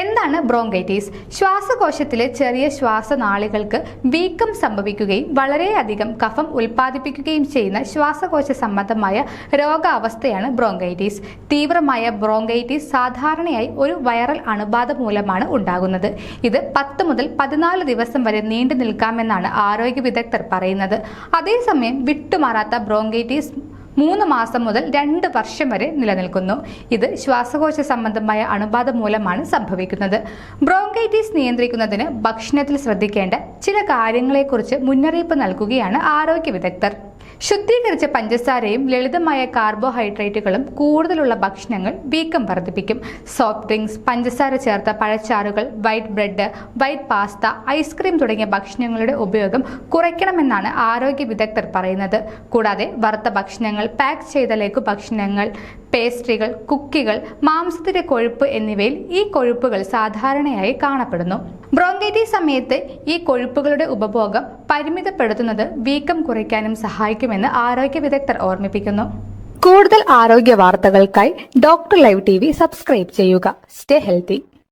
എന്താണ് ബ്രോങ്കൈറ്റീസ് ശ്വാസകോശത്തിലെ ചെറിയ ശ്വാസനാളികൾക്ക് വീക്കം സംഭവിക്കുകയും വളരെയധികം കഫം ഉൽപ്പാദിപ്പിക്കുകയും ചെയ്യുന്ന ശ്വാസകോശ സംബന്ധമായ രോഗാവസ്ഥയാണ് ബ്രോങ്കൈറ്റീസ് തീവ്രമായ ബ്രോങ്കൈറ്റീസ് സാധാരണയായി ഒരു വൈറൽ അണുബാധ മൂലമാണ് ഉണ്ടാകുന്നത്. ഇത് പത്ത് മുതൽ പതിനാല് ദിവസം വരെ നീണ്ടു നിൽക്കാമെന്നാണ് ആരോഗ്യ വിദഗ്ധർ പറയുന്നത്. അതേസമയം വിട്ടുമാറാത്ത ബ്രോങ്കൈറ്റിസ് മൂന്ന് മാസം മുതൽ രണ്ട് വർഷം വരെ നിലനിൽക്കുന്നു. ഇത് ശ്വാസകോശ സംബന്ധമായ അണുബാധ മൂലമാണ് സംഭവിക്കുന്നത്. ബ്രോങ്കൈറ്റിസ് നിയന്ത്രിക്കുന്നതിന് ഭക്ഷണത്തിൽ ശ്രദ്ധിക്കേണ്ട ചില കാര്യങ്ങളെക്കുറിച്ച് മുന്നറിയിപ്പ് നൽകുകയാണ് ആരോഗ്യ വിദഗ്ധർ. ശുദ്ധീകരിച്ച പഞ്ചസാരയും ലളിതമായ കാർബോഹൈഡ്രേറ്റുകളും കൂടുതലുള്ള ഭക്ഷണങ്ങൾ വീക്കം വർദ്ധിപ്പിക്കും. സോഫ്റ്റ് ഡ്രിങ്ക്സ് പഞ്ചസാര ചേർത്ത പഴച്ചാറുകൾ white bread white pasta ice cream തുടങ്ങിയ ഭക്ഷണങ്ങളുടെ ഉപയോഗം കുറയ്ക്കണമെന്നാണ് ആരോഗ്യ വിദഗ്ധർ പറയുന്നത്. കൂടാതെ വറുത്ത ഭക്ഷണങ്ങൾ പാക്ക് ചെയ്ത ലഘുഭക്ഷണങ്ങൾ പേസ്ട്രികൾ കുക്കികൾ മാംസത്തിന്റെ കൊഴുപ്പ് എന്നിവയിൽ ഈ കൊഴുപ്പുകൾ സാധാരണയായി കാണപ്പെടുന്നു. ബ്രോങ്കൈറ്റിസ് സമയത്ത് ഈ കൊഴുപ്പുകളുടെ ഉപഭോഗം പരിമിതപ്പെടുത്തുന്നത് വീക്കം കുറയ്ക്കാനും സഹായിക്കുമെന്ന് ആരോഗ്യ വിദഗ്ധർ ഓർമ്മിപ്പിക്കുന്നു. കൂടുതൽ ആരോഗ്യ വാർത്തകൾക്കായി ഡോക്ടർ ലൈവ് ടി സബ്സ്ക്രൈബ് ചെയ്യുക. Stay healthy.